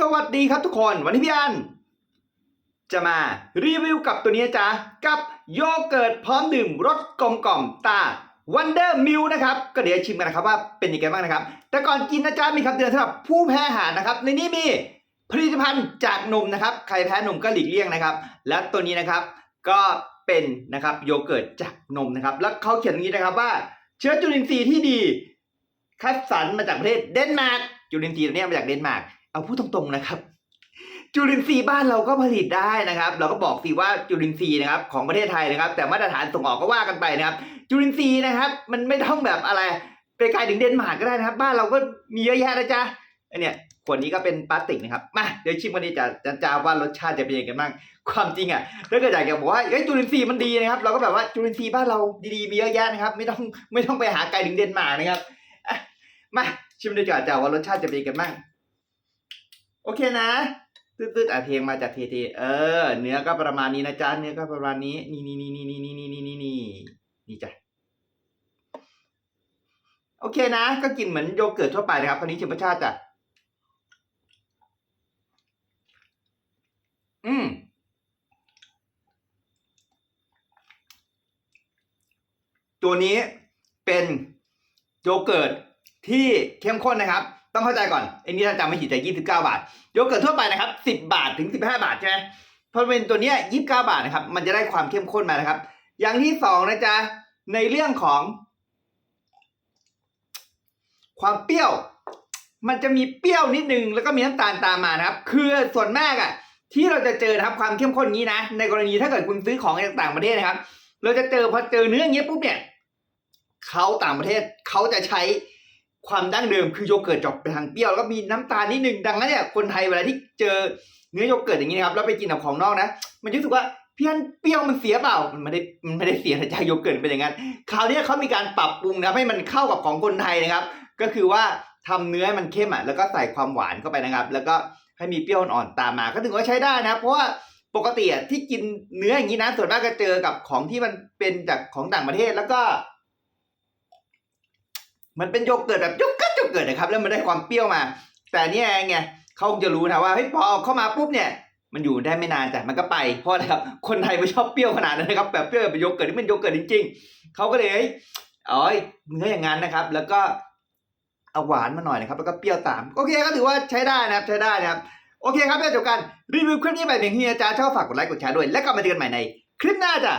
สวัสดีครับทุกคนวันนี้พี่อัน จะมารีวิวกับตัวนี้จ๊ะกับโยเกิร์ตพร้อมดื่มรสกลมกล่อมตาวันเดอร์มิลนะครับ ก็เดี๋ยวชิมกันนะครับว่าเป็นยังไงบ้างนะครับ แต่ก่อนกินนะจ๊ะมีคำเตือนสำหรับผู้แพ้อาหารนะครับ ในนี้มีผลิตภัณฑ์จากนมนะครับ ใครแพ้นมก็หลีกเลี่ยงนะครับ และตัวนี้นะครับก็เป็นนะครับโยเกิร์ตจากนมนะครับ แล้วเขาเขียนอย่างนี้นะครับว่า เชื้อจุลินทรีย์ที่ดี คัดสรรมาจากประเทศเดนมาร์กจุลินทรีย์ตัวเนี้ยมาจากเดนมาร์ก เอาพูดตรงๆนะครับ จุลินทรีย์บ้านเราก็ผลิตได้นะครับ เราก็บอกสิว่าจุลินทรีย์นะครับ ของประเทศไทยนะครับ แต่มาตรฐานส่งออกก็ว่ากันไปนะครับ จุลินทรีย์นะครับ มันไม่ต้องแบบอะไรไปไกลถึงเดนมาร์กก็ได้นะครับ บ้านเราก็มีเยอะแยะนะจ๊ะอันเนี้ยขวดนี้ก็เป็นพลาสติกนะครับ มาเดี๋ยวชิมกันดีจะจะจะว่ารสชาติจะเป็นยังไงบ้าง ความจริงอะถ้าเกิดอยากจะบอกว่าเฮ้ยจุลินทรีย์มันดีนะครับ เราก็แบบว่าจุลินทรีย์บ้านเราดีๆมีเยอะแยะนะครับ ไม่ต้องไม่ต้องไปหาไกลถึงเดนมาร์กนะครับ มาชิมดีกว่าจ้ะว่ารสชาติจะเป็นยังไงบ้าง โอเคนะตืดๆอะเพลงมาจากเทเทเออ เนื้อก็ประมาณนี้นะจ๊ะเนื้อก็ประมาณนี้นี่นี่นี่นี่นี่นี่นี่นี่นี่นี่จ้ะโอเคนะ ก็กินเหมือนโยเกิร์ตทั่วไปนะครับคราวนี้ชิมรสชาติจ้ะอืมตัวนี้เป็นโยเกิร์ตที่เข้มข้นนะครับ ต้องเข้าใจก่อนไอ้นี่ถ้าจำไม่ผิดจะ29 บาทโยเกิร์ตทั่วไปนะครับ 10 บาทถึง 15 บาทใช่ไหมพอเป็นตัวเนี้ย29 บาทนะครับ มันจะได้ความเข้มข้นมานะครับ อย่างที่สองนะจ๊ะในเรื่องของ ความเปรี้ยว มันจะมีเปรี้ยวนิดนึงแล้วก็มีน้ำตาลตามมานะครับ คือส่วนมากอะ ที่เราจะเจอนะครับความเข้มข้นนี้นะ ในกรณีถ้าเกิดคุณซื้อของจากต่างประเทศนะครับ เราจะเจอพอเจอเนื้ออย่างเงี้ยปุ๊บเนี่ยเขาต่างประเทศเขาจะใช้ ความดั้งเดิมคือโยเกิร์ตจบไปทางเปรี้ยวแล้วก็มีน้ำตาลนิดนึงดังนั้นเนี่ยคนไทยเวลาที่เจอเนื้อโยเกิร์ตอย่างนี้นะครับแล้วไปกินกับของนอกนะ มันรู้สึกว่าเพี่อนเปรี้ยวมันเสียเปล่า มันไม่ได้มันไม่ได้เสียนะจ๊ะโยเกิร์ตเป็นอย่างนั้นคราวนี้เขามีการปรับปรุงนะให้มันเข้ากับของคนไทยนะครับ ก็คือว่าทำเนื้อมันเข้มอะแล้วก็ใส่ความหวานเข้าไปนะครับ แล้วก็ให้มีเปรี้ยวอ่อนตามมา ก็ถือว่าใช้ได้นะเพราะว่าปกติที่กินเนื้ออย่างนี้นะส่วนมากก็เจอกับของที่มันเป็นจากของต่างประเทศแล้วก็ มันเป็นโยเกิร์ตแบบโยเกิร์ตโยเกิร์ตนะครับแล้วมันได้ความเปรี้ยวมา แต่เนี่ยไงเขาจะรู้นะว่าเฮ้ยพอเอาเข้ามาปุ๊บเนี่ยมันอยู่ได้ไม่นานแต่มันก็ไปเพราะอะไรครับคนไทยไม่ชอบเปรี้ยวขนาดนั้นนะครับแบบเปรี้ยวแบบโยเกิร์ตที่เป็นโยเกิร์ตจริง ๆเขาก็เลยเฮ้ยอ๋อเนื้ออย่างนั้นนะครับ แล้วก็เอาหวานมาหน่อยนะครับแล้วก็เปรี้ยวตามโอเคก็ถือว่าใช้ได้นะครับใช้ได้นะครับโอเคครับเดี๋ยวจบกันรีวิวคลิปนี้ไปเพียงเท่านี้นะจ๊ะชอบฝากกดไลค์กดแชร์ด้วยแล้วกลับมาเจอกันใหม่ในคลิปหน้าจ้ะ